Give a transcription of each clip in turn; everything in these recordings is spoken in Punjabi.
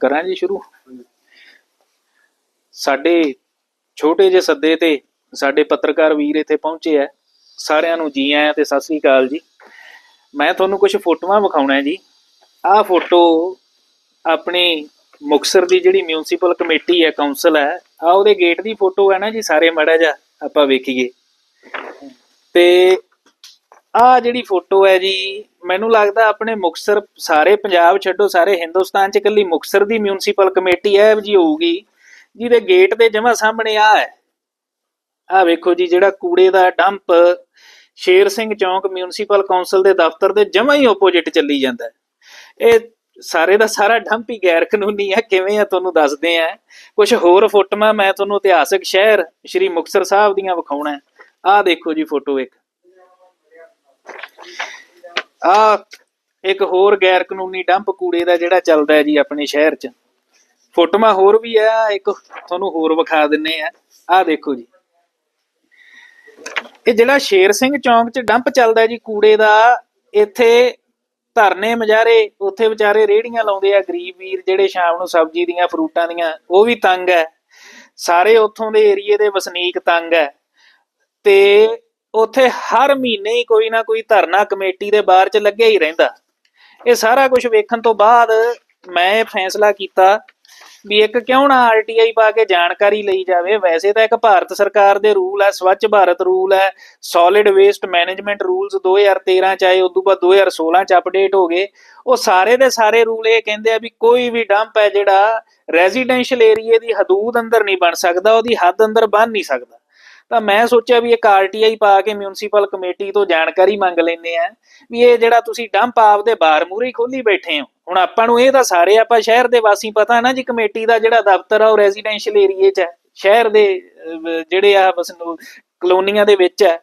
ਕਰਾਂ ਜੀ ਸ਼ੁਰੂ। ਸਾਡੇ ਛੋਟੇ ਜਿਹੇ ਸੱਦੇ ਤੇ ਸਾਡੇ ਪੱਤਰਕਾਰ ਵੀਰ ਇੱਥੇ ਪਹੁੰਚੇ ਆ। ਸਾਰਿਆਂ ਨੂੰ ਜੀ ਆਇਆਂ ਤੇ ਸਤਿ ਸ੍ਰੀ ਅਕਾਲ ਜੀ। ਮੈਂ ਤੁਹਾਨੂੰ ਕੁਝ ਫੋਟੋਆਂ ਵਿਖਾਉਣਾ ਜੀ। ਆਹ ਫੋਟੋ ਆਪਣੀ ਮੁਕਸਰ ਦੀ ਜਿਹੜੀ ਮਿਊਨਿਸਪਲ ਕਮੇਟੀ ਹੈ ਕਾਉਂਸਲ ਹੈ, ਆ ਉਹਦੇ ਗੇਟ ਦੀ ਫੋਟੋ ਹੈ ਨਾ ਜੀ ਸਾਰੇ ਮੜਾ ਜਾ ਆਪਾਂ ਵੇਖੀਏ। ਤੇ ਆ ਜਿਹੜੀ ਫੋਟੋ ਹੈ ਜੀ ਮੈਨੂੰ ਲੱਗਦਾ ਆਪਣੇ ਮੁਕਸਰ ਸਾਰੇ ਪੰਜਾਬ ਛੱਡੋ, ਸਾਰੇ ਹਿੰਦੁਸਤਾਨ ਚ ਇਕੱਲੀ ਮੁਕਸਰ ਦੀ ਮਿਊਨਿਸਪਲ ਕਮੇਟੀ ਹੈ ਜੀ ਹੋਊਗੀ, ਜਿਹਦੇ ਗੇਟ ਦੇ ਜਮਾ ਸਾਹਮਣੇ ਆ ਹੈ। ਆ ਵੇਖੋ ਜੀ, ਜਿਹੜਾ ਕੂੜੇ ਦਾ ਡੰਪ ਸ਼ੇਰ ਸਿੰਘ ਚੌਂਕ ਮਿਊਨਿਸਪਲ ਕਾਉਂਸਲ ਦੇ ਦਫ਼ਤਰ ਦੇ ਜਮਾ ਹੀ ਆਪੋਜ਼ਿਟ ਚੱਲੀ ਜਾਂਦਾ ਇਹ ਸਾਰੇ ਦਾ ਸਾਰਾ ਡੰਪ ਹੀ ਗੈਰ ਕਾਨੂੰਨੀ ਹੈ, ਕਿਵੇਂ ਆ ਤੁਹਾਨੂੰ ਦੱਸਦੇ ਆ। ਕੁਝ ਹੋਰ ਫੋਟੋਆਂ ਮੈਂ ਤੁਹਾਨੂੰ ਇਤਿਹਾਸਕ ਸ਼ਹਿਰ ਸ਼੍ਰੀ ਮੁਕਤਸਰ ਸਾਹਿਬ ਦੀਆਂ ਵਿਖਾਉਣਾ ਆ ਦੇਖੋ ਜੀ ਫੋਟੋ ਇੱਕ। ਆ ਇੱਕ ਹੋਰ ਗੈਰ ਕਾਨੂੰਨੀ ਡੰਪ ਕੂੜੇ ਦਾ ਜਿਹੜਾ ਚੱਲਦਾ ਹੈ ਜੀ ਆਪਣੇ ਸ਼ਹਿਰ 'ਚ। ਫੋਟੋਆਂ ਹੋਰ ਵੀ ਆ, ਇੱਕ ਤੁਹਾਨੂੰ ਹੋਰ ਵਿਖਾ ਦਿੰਨੇ ਆ। ਆ ਦੇਖੋ ਜੀ। ਇਹ ਜਿਹੜਾ ਸ਼ੇਰ ਸਿੰਘ ਚੌਂਕ 'ਚ ਡੰਪ ਚੱਲਦਾ ਜੀ ਕੂੜੇ ਦਾ, ਇੱਥੇ ਧਰਨੇ ਮਜਾਰੇ, ਉੱਥੇ ਵਿਚਾਰੇ ਰੇੜੀਆਂ ਲਾਉਂਦੇ ਆ ਗਰੀਬ ਵੀਰ ਜਿਹੜੇ ਸ਼ਾਮ ਨੂੰ ਸਬਜ਼ੀ ਦੀਆਂ, ਫਰੂਟਾਂ ਦੀਆਂ, ਉਹ ਵੀ ਤੰਗ ਹੈ। ਸਾਰੇ ਉੱਥੋਂ ਦੇ ਏਰੀਏ ਦੇ ਵਸਨੀਕ ਤੰਗ ਹੈ। ਤੇ ਉੱਥੇ ਹਰ ਮਹੀਨੇ ਹੀ ਕੋਈ ਨਾ ਕੋਈ ਧਰਨਾ ਕਮੇਟੀ ਦੇ ਬਾਹਰ 'ਚ ਲੱਗਿਆ ਹੀ ਰਹਿੰਦਾ। ਇਹ ਸਾਰਾ ਕੁਝ ਵੇਖਣ ਤੋਂ ਬਾਅਦ ਮੈਂ ਇਹ ਫੈਸਲਾ ਕੀਤਾ ਵੀ ਇੱਕ ਕਿਉਂ ਨਾ ਆਰਟੀਆਈ ਪਾ ਕੇ ਜਾਣਕਾਰੀ ਲਈ ਜਾਵੇ। ਵੈਸੇ ਤਾਂ ਇੱਕ ਭਾਰਤ ਸਰਕਾਰ ਦੇ ਰੂਲ ਹੈ, ਸਵੱਛ ਭਾਰਤ ਰੂਲ ਹੈ ਸੋਲਿਡ ਵੇਸਟ ਮੈਨੇਜਮੈਂਟ ਰੂਲਸ 2013 ਚ ਆਏ, ਉਦੋਂ ਬਾਅਦ 2016 ਚ ਅਪਡੇਟ ਹੋ ਗਏ। ਉਹ ਸਾਰੇ ਦੇ ਸਾਰੇ ਰੂਲ ਇਹ ਕਹਿੰਦੇ ਆ ਵੀ ਕੋਈ ਵੀ ਡੰਪ ਹੈ ਜਿਹੜਾ ਰੈਜ਼ੀਡੈਂਸ਼ੀਅਲ ਏਰੀਏ ਦੀ ਹਦੂਦ ਅੰਦਰ ਨਹੀਂ ਬਣ ਸਕਦਾ, ਉਹਦੀ ਹੱਦ ਅੰਦਰ ਬਣ ਨਹੀਂ ਸਕਦਾ। ਤਾਂ ਮੈਂ ਸੋਚਿਆ ਵੀ ਇੱਕ ਆਰਟੀਆਈ ਪਾ ਕੇ ਮਿਊਨਿਸਪਲ ਕਮੇਟੀ ਤੋਂ ਜਾਣਕਾਰੀ ਮੰਗ ਲੈਂਦੇ ਆ ਵੀ ਇਹ ਜਿਹੜਾ ਤੁਸੀਂ ਡੰਪ ਆਪਦੇ ਬਾਰ ਮੂਰੇ ਖੋਲੀ ਬੈਠੇ ਹੋ। ਹੁਣ ਆਪਾਂ ਨੂੰ ਇਹ ਤਾਂ ਸਾਰੇ ਆਪਾਂ ਸ਼ਹਿਰ ਦੇ ਵਾਸੀ ਪਤਾ ਨਾ ਜੀ ਕਮੇਟੀ ਦਾ ਜਿਹੜਾ ਦਫ਼ਤਰ ਆ ਉਹ ਰੈਜ਼ੀਡੈਂਸ਼ੀਅਲ ਏਰੀਏ 'ਚ ਹੈ। ਸ਼ਹਿਰ ਦੇ ਜਿਹੜੇ ਆ ਬਸ ਕਲੋਨੀਆਂ ਦੇ ਵਿੱਚ ਹੈ।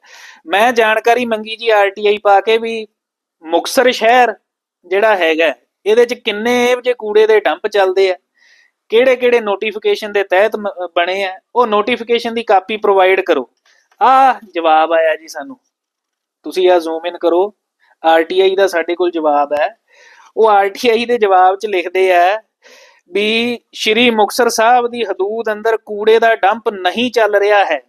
ਮੈਂ ਜਾਣਕਾਰੀ ਮੰਗੀ ਜੀ ਆਰਟੀਆਈ ਪਾ ਕੇ ਵੀ ਮੁਕਸਰ ਸ਼ਹਿਰ ਜਿਹੜਾ ਹੈਗਾ, ਇਹਦੇ 'ਚ ਕਿੰਨੇ ਇਹੋ ਜਿਹੇ ਕੂੜੇ ਦੇ ਡੰਪ ਚੱਲਦੇ ਆ? ਕਿਹੜੇ ਕਿਹੜੇ ਨੋਟੀਫਿਕੇਸ਼ਨ ਦੇ ਤਹਿਤ ਬਣੇ ਆ, ਉਹ ਨੋਟੀਫਿਕੇਸ਼ਨ ਦੀ ਕਾਪੀ ਪ੍ਰੋਵਾਈਡ ਕਰੋ। ਆ ਜਵਾਬ ਆਇਆ ਜੀ ਸਾਨੂੰ। ਤੁਸੀਂ ਆ ਜ਼ੂਮ ਇਨ ਕਰੋ। ਆਰਟੀਆਈ ਦਾ ਸਾਡੇ ਕੋਲ ਜਵਾਬ ਹੈ। ਉਹ ਆਰਟੀਆਈ ਦੇ ਜਵਾਬ 'ਚ ਲਿਖਦੇ ਆ ਵੀ ਸ਼੍ਰੀ ਮੁਕਤਸਰ ਸਾਹਿਬ ਦੀ ਹਦੂਦ ਅੰਦਰ ਕੂੜੇ ਦਾ ਡੰਪ ਨਹੀਂ ਚੱਲ ਰਿਹਾ ਹੈ।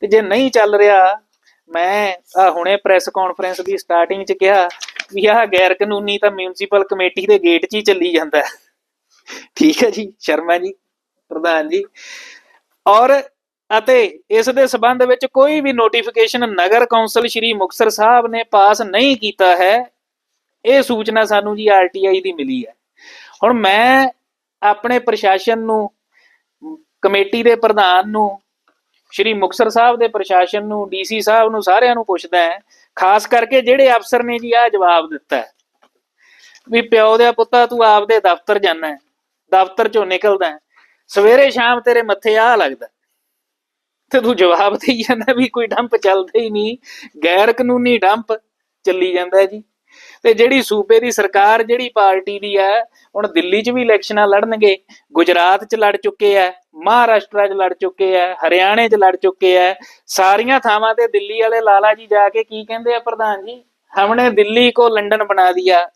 ਤੇ ਜੇ ਨਹੀਂ ਚੱਲ ਰਿਹਾ, ਮੈਂ ਆ ਹੁਣੇ ਪ੍ਰੈਸ ਕਾਨਫਰੰਸ ਦੀ ਸਟਾਰਟਿੰਗ 'ਚ ਕਿਹਾ ਵੀ ਆਹ ਗੈਰ ਕਾਨੂੰਨੀ ਤਾਂ ਮਿਊਨਿਸਪਲ ਕਮੇਟੀ ਦੇ ਗੇਟ 'ਚ ਹੀ ਚੱਲੀ ਜਾਂਦਾ। ਹੈ ਠੀਕ ਹੈ ਜੀ, ਸ਼ਰਮਾ ਜੀ, ਪ੍ਰਧਾਨ ਜੀ। ਔਰ ਅਤੇ ਇਸ ਦੇ ਸਬੰਧ ਵਿੱਚ ਕੋਈ ਵੀ ਨੋਟੀਫਿਕੇਸ਼ਨ ਨਗਰ ਕੌਂਸਲ ਸ਼੍ਰੀ ਮੁਕਤਸਰ ਸਾਹਿਬ ਨੇ ਪਾਸ ਨਹੀਂ ਕੀਤਾ ਹੈ, ਇਹ ਸੂਚਨਾ ਸਾਨੂੰ ਜੀ ਆਰਟੀਆਈ ਦੀ ਮਿਲੀ ਹੈ। ਹੁਣ ਮੈਂ ਆਪਣੇ ਪ੍ਰਸ਼ਾਸਨ ਨੂੰ, ਕਮੇਟੀ ਦੇ ਪ੍ਰਧਾਨ ਨੂੰ, ਸ਼੍ਰੀ ਮੁਕਤਸਰ ਸਾਹਿਬ ਦੇ ਪ੍ਰਸ਼ਾਸਨ ਨੂੰ ਡੀਸੀ ਸਾਹਿਬ ਨੂੰ ਸਾਰਿਆਂ ਨੂੰ ਪੁੱਛਦਾ ਹੈ, ਖਾਸ ਕਰਕੇ ਜਿਹੜੇ ਅਫਸਰ ਨੇ ਜੀ ਆ ਜਵਾਬ ਦਿੱਤਾ ਵੀ ਪਿਓ ਦੇ ਪੁੱਤਾ ਤੂੰ ਆਪਦੇ ਦਫ਼ਤਰ ਜਾਣਾ ਹੈ। ਦਫ਼ਤਰ ਚੋਂ ਨਿਕਲਦਾ ਸਵੇਰੇ ਸ਼ਾਮ ਤੇਰੇ ਮੱਥੇ ਆ ਲੱਗਦਾ ਤੇ ਤੂੰ ਜਵਾਬ ਦੇਈ ਜਾਂਦਾ ਵੀ ਕੋਈ ਡੰਪ ਚੱਲਦਾ ਹੀ ਨਹੀਂ। ਗੈਰ ਕਾਨੂੰਨੀ ਡੰਪ ਚੱਲੀ ਜਾਂਦਾ ਜੀ। ਤੇ ਜਿਹੜੀ ਸੂਬੇ ਦੀ ਸਰਕਾਰ ਜਿਹੜੀ ਪਾਰਟੀ ਦੀ ਹੈ, ਹੁਣ ਦਿੱਲੀ 'ਚ ਵੀ ਇਲੈਕਸ਼ਨਾਂ ਲੜਨਗੇ, ਗੁਜਰਾਤ 'ਚ ਲੜ ਚੁੱਕੇ ਐ ਮਹਾਰਾਸ਼ਟਰ 'ਚ ਲੜ ਚੁੱਕੇ ਐ ਹਰਿਆਣੇ 'ਚ ਲੜ ਚੁੱਕੇ ਐ ਸਾਰੀਆਂ ਥਾਵਾਂ ਤੇ ਦਿੱਲੀ ਵਾਲੇ ਲਾਲਾ ਜੀ ਜਾ ਕੇ ਕੀ ਕਹਿੰਦੇ ਆ ਪ੍ਰਧਾਨ ਜੀ? ਹਮਨੇ ਦਿੱਲੀ ਕੋ ਲੰਡਨ ਬਣਾ ਦਿਆ।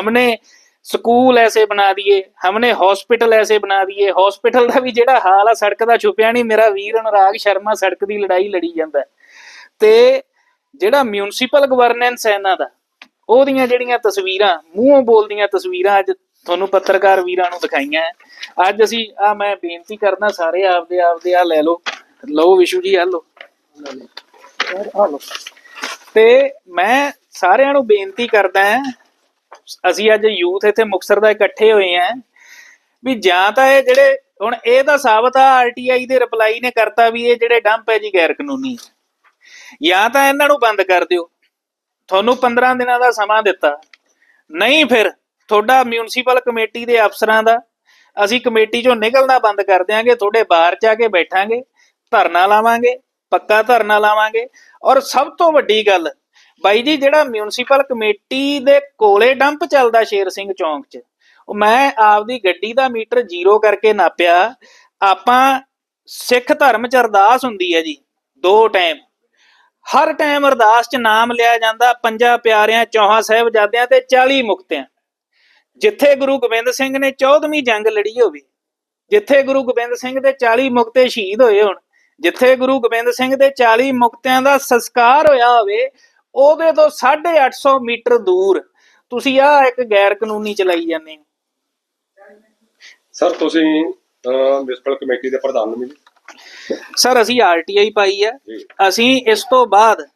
ਹਮਨੇ ਸਕੂਲ ਐਸੇ ਬਣਾ ਦਿਏ ਹਮਨੇ ਹਸਪੀਟਲ ਐਸੇ ਬਣਾ ਦਿਏ ਹਸਪੀਟਲ ਦਾ ਵੀ ਜਿਹੜਾ ਹਾਲ ਆ ਸੜਕ ਦਾ ਛੁਪਿਆ ਨਹੀਂ। ਮੇਰਾ ਵੀਰ ਅਨੁਰਾਗ ਸ਼ਰਮਾ ਸੜਕ ਦੀ ਲੜਾਈ ਲੜੀ ਜਾਂਦਾ। ਤੇ ਜਿਹੜਾ ਮਿਊਨਿਸਪਲ ਗਵਰਨੈਂਸ ਹੈ ਇਹਨਾਂ ਦਾ ਉਹਦੀਆਂ ਜਿਹੜੀਆਂ ਤਸਵੀਰਾਂ ਮੂੰਹੋਂ ਬੋਲਦੀਆਂ ਤਸਵੀਰਾਂ ਅੱਜ ਤੁਹਾਨੂੰ ਪੱਤਰਕਾਰ ਵੀਰਾਂ ਨੂੰ ਦਿਖਾਈਆਂ। ਅੱਜ ਅਸੀਂ ਆ ਮੈਂ ਬੇਨਤੀ ਕਰਦਾ ਸਾਰੇ ਆਪਦੇ ਆਪਦੇ ਆ ਲੈ ਲਓ। ਲਓ ਵਿਸ਼ੂ ਜੀ ਆ ਲਓ। ਆ ਲਓ। ਤੇ ਮੈਂ ਸਾਰਿਆਂ ਨੂੰ ਬੇਨਤੀ ਕਰਦਾ ਹਾਂ ਅਸੀਂ ਅੱਜ ਯੂਥ ਇੱਥੇ ਮੁਕਸਰ ਦਾ ਇਕੱਠੇ ਹੋਏ ਆਂ ਵੀ ਜਾਂ ਤਾਂ ਇਹ ਜਿਹੜੇ ਹੁਣ ਇਹ ਤਾਂ ਸਾਬਤ ਆ ਆਰਟੀਆਈ ਦੇ ਰਿਪਲਾਈ ਨੇ ਕਰਤਾ ਵੀ ਇਹ ਜਿਹੜੇ ਡੰਪ ਹੈ ਜੀ ਗੈਰ ਕਾਨੂੰਨੀ। ਜਾਂ ਤਾਂ ਇਹਨਾਂ ਨੂੰ ਬੰਦ ਕਰ ਦਿਓ। ਤੁਹਾਨੂੰ 15 ਦਿਨਾਂ ਦਾ ਸਮਾਂ ਦਿੱਤਾ। ਨਹੀਂ ਫਿਰ, ਤੁਹਾਡਾ ਮਿਊਨਿਸਪਲ ਕਮੇਟੀ ਦੇ ਅਫਸਰਾਂ ਦਾ ਅਸੀਂ ਕਮੇਟੀ ਚੋਂ ਨਿਕਲਣਾ ਬੰਦ ਕਰ ਦਿਆਂਗੇ, ਤੁਹਾਡੇ ਬਾਹਰ ਜਾ ਕੇ ਬੈਠਾਂਗੇ, ਧਰਨਾ ਲਾਵਾਂਗੇ, ਪੱਕਾ ਧਰਨਾ ਲਾਵਾਂਗੇ। ਔਰ ਸਭ ਤੋਂ ਵੱਡੀ ਗੱਲ ਬਾਈ ਜੀ, ਜਿਹੜਾ ਮਿਊਨਿਸਪਲ ਕਮੇਟੀ ਦੇ ਕੋਲੇ ਡੰਪ ਚੱਲਦਾ ਸ਼ੇਰ ਸਿੰਘ ਚੌਂਕ 'ਚ, ਉਹ ਮੈਂ ਆਪਦੀ ਗੱਡੀ ਦਾ ਮੀਟਰ ਜ਼ੀਰੋ ਕਰਕੇ ਨਾਪਿਆ। ਆਪਾਂ ਸਿੱਖ ਧਰਮ 'ਚ ਅਰਦਾਸ ਹੁੰਦੀ ਹੈ ਜੀ, ਦੋ ਟਾਈਮ ਹਰ ਟਾਈਮ ਅਰਦਾਸ 'ਚ ਨਾਮ ਲਿਆ ਜਾਂਦਾ, ਪੰਜਾਂ ਪਿਆਰਿਆਂ, ਚੌਹਾਂ ਸਾਹਿਬਜ਼ਾਦਿਆਂ ਤੇ 40 ਮੁਕਤਿਆਂ। ਜਿੱਥੇ ਗੁਰੂ ਗੋਬਿੰਦ ਸਿੰਘ ਨੇ 14ਵੀਂ ਜੰਗ ਲੜੀ ਹੋਵੇ, ਜਿੱਥੇ ਗੁਰੂ ਗੋਬਿੰਦ ਸਿੰਘ ਦੇ 40 ਮੁਕਤੇ ਸ਼ਹੀਦ ਹੋਏ ਹੋਣ, ਜਿੱਥੇ ਗੁਰੂ ਗੋਬਿੰਦ ਸਿੰਘ ਦੇ 40 ਮੁਕਤਿਆਂ ਦਾ ਸੰਸਕਾਰ ਹੋਇਆ ਹੋਵੇ ਉਹਦੇ ਤੋਂ 850 ਮੀਟਰ ਦੂਰ। ਤੁਸੀਂ ਆ ਇੱਕ ਗੈਰ ਕਾਨੂੰਨੀ ਚਲਾਈ ਜਾਂਦੇ ਹੋ। ਸਰ ਤੁਸੀਂ ਮਿਊਨਿਸਪਲ ਕਮੇਟੀ ਦੇ ਪ੍ਰਧਾਨ ਨੂੰ। ਮਿਲੇ ਸਰ ਅਸੀਂ ਆਰਟੀਆਈ ਪਾਈ ਆ। ਅਸੀਂ ਇਸ ਤੋਂ ਬਾਅਦ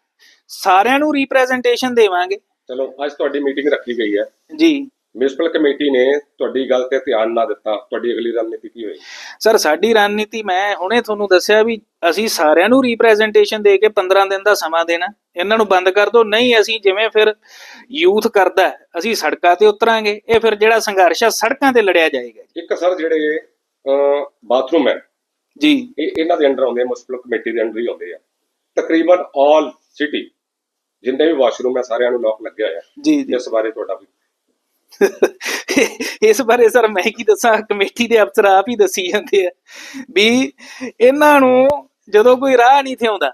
ਸਾਰਿਆਂ ਨੂੰ ਰਿਪਰੈਜ਼ੈਂਟੇਸ਼ਨ ਦੇਵਾਂਗੇ। ਚਲੋ ਅੱਜ ਤੁਹਾਡੀ ਮੀਟਿੰਗ ਰੱਖੀ ਗਈ ਹੈ। ਜੀ। ਮਿਊਨਿਸਪਲ ਕਮੇਟੀ ਨੇ ਤੁਹਾਡੀ ਗੱਲ ਤੇ ਧਿਆਨ ਨਾ ਦਿੱਤਾ। ਤੁਹਾਡੀ ਅਗਲੀ ਰਣਨੀਤੀ ਕੀ ਹੋਈ ਸਰ ਸਾਡੀ ਰਣਨੀਤੀ ਮੈਂ ਹੁਣੇ ਤੁਹਾਨੂੰ ਦੱਸਿਆ ਵੀ ਅਸੀਂ ਸਾਰਿਆਂ ਨੂੰ ਰਿਪਰੈਜ਼ੈਂਟੇਸ਼ਨ ਦੇ ਕੇ 15 ਦਿਨ ਦਾ ਸਮਾਂ ਦੇਣਾ। ਇਹਨਾਂ ਨੂੰ ਬੰਦ ਕਰ ਦਿਓ। ਨਹੀਂ ਅਸੀਂ ਜਿਵੇਂ ਫਿਰ ਯੂਥ ਕਰਦਾ ਅਸੀਂ ਸੜਕਾਂ ਤੇ ਉਤਰਾਂਗੇ। ਇਹ ਫਿਰ ਜਿਹੜਾ ਸੰਘਰਸ਼ ਆ ਸੜਕਾਂ ਤੇ ਲੜਿਆ ਜਾਏਗਾ ਇੱਕ ਸਰ ਜਿਹੜੇ ਬਾਥਰੂਮ ਹੈ ਜੀ। ਇਹ ਇਹਨਾਂ ਦੇ ਅੰਡਰ ਆਉਂਦੇ ਮਿਊਨਿਸਪਲ ਕਮੇਟੀ ਦੇ ਅੰਡਰ ਹੀ ਆਉਂਦੇ ਆ। ਤਕਰੀਬਨ ਆਲ ਸਿਟੀ ਜਿੰਨੇ ਵੀ ਵਾਸ਼ਰੂਮ ਹੈ ਸਾਰਿਆਂ ਨੂੰ ਲੋਕ ਲੱਗਿਆ ਹੋਇਆ। ਜੀ ਜੀ। ਇਸ ਬਾਰੇ ਤੁਹਾਡਾ ਵੀ ਇਸ ਬਾਰੇ ਸਰ ਮੈਂ ਕੀ ਦੱਸਾਂ ਕਮੇਟੀ ਦੇ ਅਫਸਰ ਆਪ ਹੀ ਦੱਸੀ ਜਾਂਦੇ ਆ ਵੀ ਇਹਨਾਂ ਨੂੰ ਜਦੋਂ ਕੋਈ ਰਾਹ ਨਹੀਂ ਥਿਆਉਂਦਾ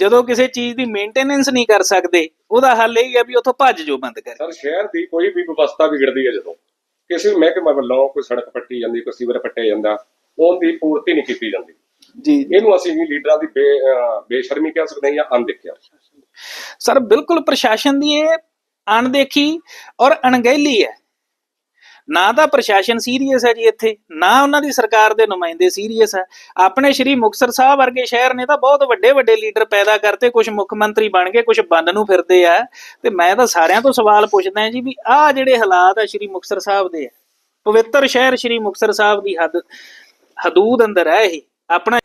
ਜਦੋਂ ਕਿਸੇ ਚੀਜ਼ ਦੀ ਮੇਨਟੇਨੈਂਸ ਨਹੀਂ ਕਰ ਸਕਦੇ ਉਹਦਾ ਹੱਲ ਇਹ ਹੈ ਵੀ ਉੱਥੋਂ ਭੱਜ ਜੋ ਬੰਦ ਕਰ ਸਰ ਸ਼ਹਿਰ ਦੀ ਕੋਈ ਵੀ ਵਿਵਸਥਾ ਵਿਗੜਦੀ ਹੈ ਜਦੋਂ ਕਿਸੇ ਮਹਿਕਮੇ ਵੱਲੋਂ ਕੋਈ ਸੜਕ ਪੱਟੀ ਜਾਂਦੀ ਕੋਈ ਸੀਵਰ ਪੱਟਿਆ ਜਾਂਦਾ ਉਹਦੀ ਪੂਰਤੀ ਨਹੀਂ ਕੀਤੀ ਜਾਂਦੀ। ਜੀ ਇਹਨੂੰ ਅਸੀਂ ਵੀ ਲੀਡਰਾਂ ਦੀ ਬੇਸ਼ਰਮੀ ਕਹਿ ਸਕਦੇ ਹਾਂ ਜਾਂ ਅਣਦੇਖਿਆ। ਸਰ ਬਿਲਕੁਲ ਪ੍ਰਸ਼ਾਸਨ ਦੀ ਇਹ ਅਣਦੇਖੀ ਔਰ ਅਣਗਹਿਲੀ ਹੈ। ਨਾ ਤਾਂ ਪ੍ਰਸ਼ਾਸਨ ਸੀਰੀਅਸ ਹੈ ਜੀ ਇੱਥੇ, ਨਾ ਉਹਨਾਂ ਦੀ ਸਰਕਾਰ ਦੇ ਨੁਮਾਇੰਦੇ ਸੀਰੀਅਸ ਹੈ। ਆਪਣੇ ਸ਼੍ਰੀ ਮੁਕਤਸਰ ਸਾਹਿਬ ਵਰਗੇ ਸ਼ਹਿਰ ਨੇ ਤਾਂ ਬਹੁਤ ਵੱਡੇ ਵੱਡੇ ਲੀਡਰ ਪੈਦਾ ਕਰਤੇ ਕੁਝ ਮੁੱਖ ਮੰਤਰੀ ਬਣ ਗਏ ਕੁਝ ਬੰਨ ਨੂੰ ਫਿਰਦੇ ਆ। ਤੇ ਮੈਂ ਤਾਂ ਸਾਰਿਆਂ ਤੋਂ ਸਵਾਲ ਪੁੱਛਦਾ ਹਾਂ ਜੀ ਵੀ ਆਹ ਜਿਹੜੇ ਹਾਲਾਤ ਆ ਸ਼੍ਰੀ ਮੁਕਤਸਰ ਸਾਹਿਬ ਦੇ ਆ ਪਵਿੱਤਰ ਸ਼ਹਿਰ ਸ਼੍ਰੀ ਮੁਕਤਸਰ ਸਾਹਿਬ ਦੀ ਹੱਦ, ਹਦੂਦ ਅੰਦਰ ਹੈ ਇਹ, ਆਪਣਾ